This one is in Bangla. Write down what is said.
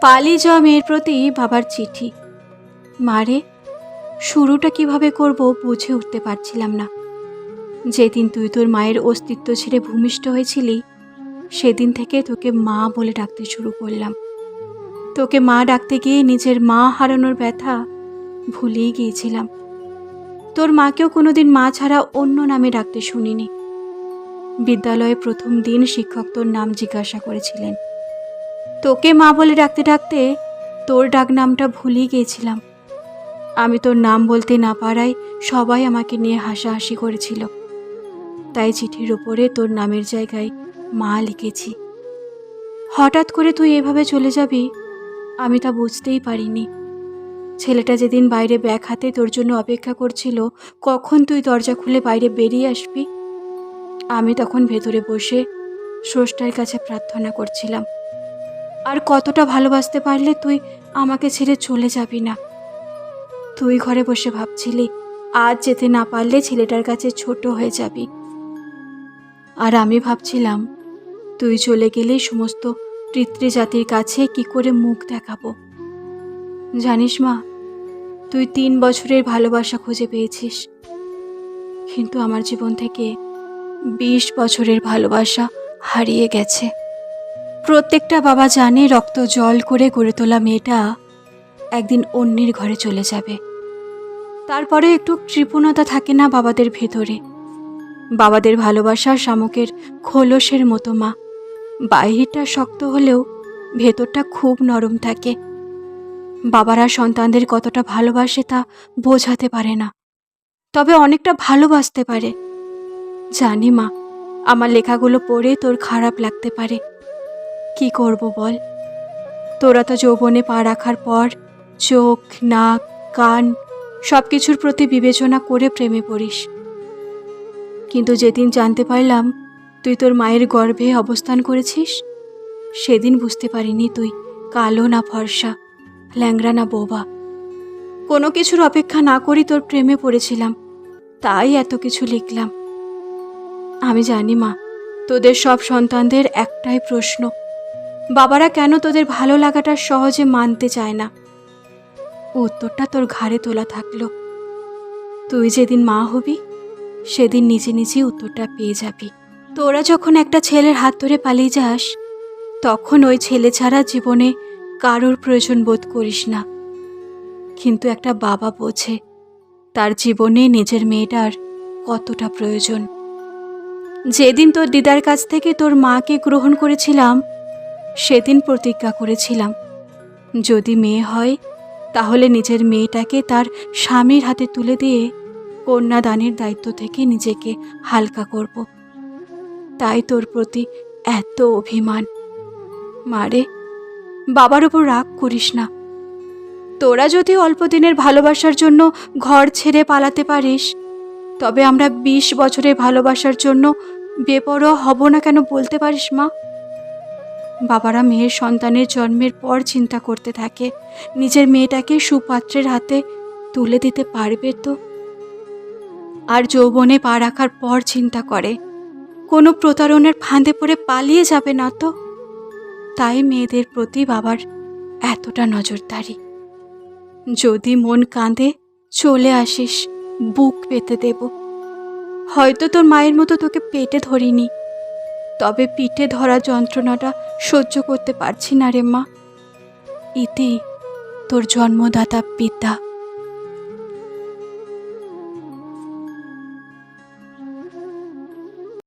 পালিয়ে যাওয়া মেয়ের প্রতি বাবার চিঠি। মারে শুরুটা কীভাবে করব বুঝে উঠতে পারছিলাম না। যেদিন তুই তোর মায়ের অস্তিত্ব ছেড়ে ভূমিষ্ঠ হয়েছিলি, সেদিন থেকে তোকে মা বলে ডাকতে শুরু করলাম। তোকে মা ডাকতে গিয়ে নিজের মা হারানোর ব্যথা ভুলেই গিয়েছিলাম। তোর মাকেও কোনোদিন মা ছাড়া অন্য নামে ডাকতে শুনিনি। বিদ্যালয়ে প্রথম দিন শিক্ষক তোর নাম জিজ্ঞাসা করেছিলেন। তোকে মা বলে ডাকতে ডাকতে তোর ডাক নামটা ভুলেই গিয়েছিলাম। আমি তোর নাম বলতে না পারায় সবাই আমাকে নিয়ে হাসাহাসি করেছিল। তাই চিঠির ওপরে তোর নামের জায়গায় মা লিখেছি। হঠাৎ করে তুই এভাবে চলে যাবি, আমি তা বুঝতেই পারিনি। ছেলেটা যেদিন বাইরে ব্যাগ হাতে তোর জন্য অপেক্ষা করছিল, কখন তুই দরজা খুলে বাইরে বেরিয়ে আসবি? আমি তখন ভেতরে বসে স্রষ্টার কাছে প্রার্থনা করছিলাম। আর কতটা ভালোবাসতে পারলে তুই আমাকে ছেড়ে চলে যাবি না? তুই ঘরে বসে ভাবছিলি, আজ যেতে না পারলে ছেলেটার কাছে ছোট হয়ে যাবি। আর আমি ভাবছিলাম, তুই চলে গেলে সমস্ত পিতৃজাতির কাছে কি করে মুখ দেখাবো? জানিস মা, তুই তিন বছরের ভালোবাসা খুঁজে পেয়েছিস। কিন্তু আমার জীবন থেকে বিশ বছরের ভালোবাসা হারিয়ে গেছে। প্রত্যেকটা বাবা জানে রক্ত জল করে গড়ে তোলা মেয়েটা একদিন অন্যের ঘরে চলে যাবে। তারপরে একটু কৃপণতা থাকে না বাবাদের ভেতরে। বাবাদের ভালোবাসা শামুকের খোলসের মতো মা। বাহিরটা শক্ত হলেও ভেতরটা খুব নরম থাকে। বাবারা সন্তানদের কতটা ভালোবাসে তা বোঝাতে পারে না। তবে অনেকটা ভালোবাসতে পারে। জানি মা, আমার লেখাগুলো পড়ে তোর খারাপ লাগতে পারে। কি করব বল? তোরা তো যৌবনে পা রাখার পর চোখ, নাক, কান সব কিছুর প্রতি বিবেচনা করে প্রেমে পড়িস। কিন্তু যেদিন জানতে পারলাম তুই তোর মায়ের গর্ভে অবস্থান করেছিস, সেদিন বুঝতে পারিনি তুই কালো না ফর্সা, ল্যাংড়া না বোবা। কোনো কিছুর অপেক্ষা না করি তোর প্রেমে পড়েছিলাম, তাই এত কিছু লিখলাম। আমি জানি মা, তোদের সব সন্তানদের একটাই প্রশ্ন বাবারা কেন তোদের ভালো লাগাটা সহজে মানতে চায় না? উত্তরটা তোর ঘাড়ে তোলা থাকল। তুই যেদিন মা হবি, সেদিন নিজে নিজেই উত্তরটা পেয়ে যাবি। তোরা যখন একটা ছেলের হাত ধরে পালিয়ে যাস, তখন ওই ছেলে ছাড়া জীবনে কারোর প্রয়োজন বোধ করিস না। কিন্তু একটা বাবা বোঝে, তার জীবনে নিজের মেয়েটার কতটা প্রয়োজন। যেদিন তোর দিদার কাছ থেকে তোর মাকে গ্রহণ করেছিলাম সেদিন প্রতিজ্ঞা করেছিলাম। যদি মেয়ে হয়, তাহলে নিজের মেয়েটাকে তার স্বামীর হাতে তুলে দিয়ে কন্যাদানের দায়িত্ব থেকে নিজেকে হালকা করব। তাই তোর প্রতি এত অভিমান। মারে, বাবার উপর রাগ করিস না। তোরা যদি অল্প দিনের ভালোবাসার জন্য ঘর ছেড়ে পালাতে পারিস, তবে আমরা বিশ বছরের ভালোবাসার জন্য বেপরোয়া হব না কেন বলতে পারিস মা? বাবারা মেয়ের সন্তানের জন্মের পর চিন্তা করতে থাকে। নিজের মেয়েটাকে সুপাত্রের হাতে তুলে দিতে পারবে তো? আর যৌবনে পা রাখার পর চিন্তা করে। কোনো প্রতারণার ফাঁদে পড়ে পালিয়ে যাবে না তো? তাই মেয়েদের প্রতি বাবার এতটা নজরদারি। যদি মন কাঁদে, চলে আসিস, বুক পেতে দেব। হয়তো তোর মায়ের মতো তোকে পেটে ধরিনি। তবে পিঠে ধরা যন্ত্রণাটা সহ্য করতে পারছি না রে মা। ইতি তোর জন্মদাতা পিতা।